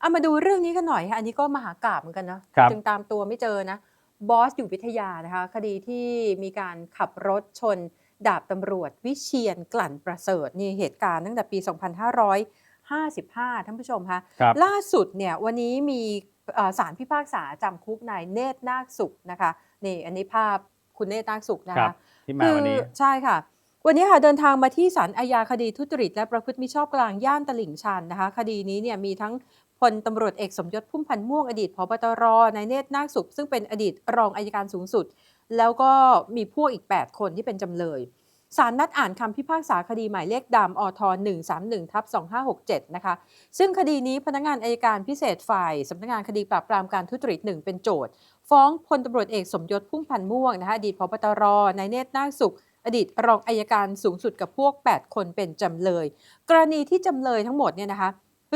เอามาดูเรื่องนี้กันหน่อยค่ะอันนี้ก็มหากราบเหมือนกันนะครับจึงตามตัวไม่เจอนะ บอสอยู่วิทยานะคะ คดีที่มีการขับรถชน ดาบตำรวจวิเชียนกลั่นประเสริฐนี่เหตุการณ์ตั้งแต่ปี 2555 ท่านผู้ชมคะครับ ล่าสุดเนี่ยวันนี้มีเอ่อศาลพิพากษาจำคุกนายเนตรนาคสุขนะคะนี่อันนี้ภาพคุณเนตรนาคสุขนะครัคะ บ ที่มาวันนี้ คือใช่ค่ะ วันนี้ค่ะเดินทางมาที่ศาลอาญาคดีทุจริต และประพฤติมิชอบกลางย่านตลิ่งชันนะคะ คดีนี้เนี่ยมีทั้ง พลตำรวจเอกสมยศพุ่มพันธ์ม่วงอดีตพบตรนายเนตรนาคสุข ซึ่งเป็นอดีตรองอายการสูงสุด แล้วก็มีพวกอีก 8 คนที่เป็นจำเลยศาลนัดอ่านคำพิพากษาคดีหมายเลขดำอท131ทับ2567 นะคะ ซึ่งคดีนี้พนักงานอายการพิเศษฝ่ายสำนักงานคดีปราบปรามการทุจริตหนึ่งเป็นโจทย์ ฟ้องพลตำรวจเอกสมยศพุ่มพันธ์ม่วงนะคะอดีตพบตรนายเนตรนาคสุข อดีตรองอายการสูงสุดกับพวก 8 คนเป็นจำเลย กรณีที่จำเลยทั้งหมดเนี่ยนะคะ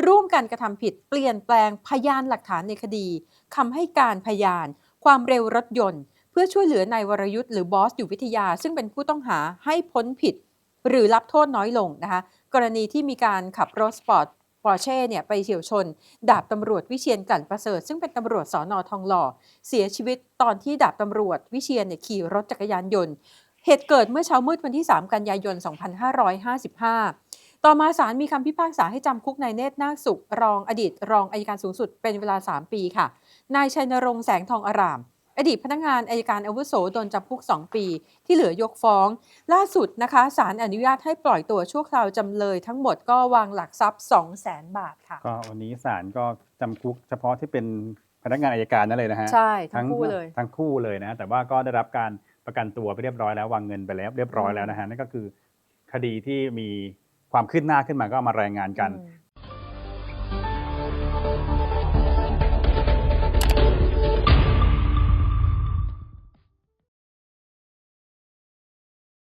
ร่วมกันกระทำผิดเปลี่ยนแปลงพยานหลักฐานในคดีคำให้การพยาน ความเร็วรถยนต์ เพื่อช่วยเหลือนายวรยุทธ์หรือบอสอยู่วิทยา ซึ่งเป็นผู้ต้องหาให้พ้นผิด หรือรับโทษน้อยลงนะคะ กรณีที่มีการขับรถสปอร์ตปอร์เช่เนี่ยไปเฉียวชน ดาบตำรวจวิเชียนกลั่นประเสริฐ ซึ่งเป็นตำรวจสอนอทองหล่อ เสียชีวิตตอนที่ดาบตำรวจวิเชียนเนี่ยขี่รถจักรยานยนต์ เหตุเกิดเมื่อเช้ามืดวันที่ 3 กันยายน 2555 ต่อมาศาลมีคำพิพากษาให้จำคุกนายเนตรนาคสุข รองอดีต รองอายการสูงสุดเป็นเวลา 3 ปีค่ะ นายชัยนรงค์แสงทองอาราม อดีตพนักงานอายการอาวุโสโดนจำคุก 2 ปี ที่เหลือยกฟ้อง ล่าสุดนะคะศาลอนุญาตให้ปล่อยตัวชั่วคราวจำเลยทั้งหมดก็วางหลักทรัพย์ 2 0 0 0 0 0บาทค่ะ ก็วันนี้ศาลก็จำคุกเฉพาะที่เป็นพนักงานอายการนั่นเลยนะฮะใช่ทั้งคู่เลยทั้งคู่เลยนะฮะแต่ว่าก็ได้รับการประกันตัวไปเรียบร้อยแล้ววางเงินไปแล้วเรียบร้อยแล้วนะฮะนั่นก็คือคดีที่มี ความคืบหน้าขึ้นมาก็เอามารายงานกัน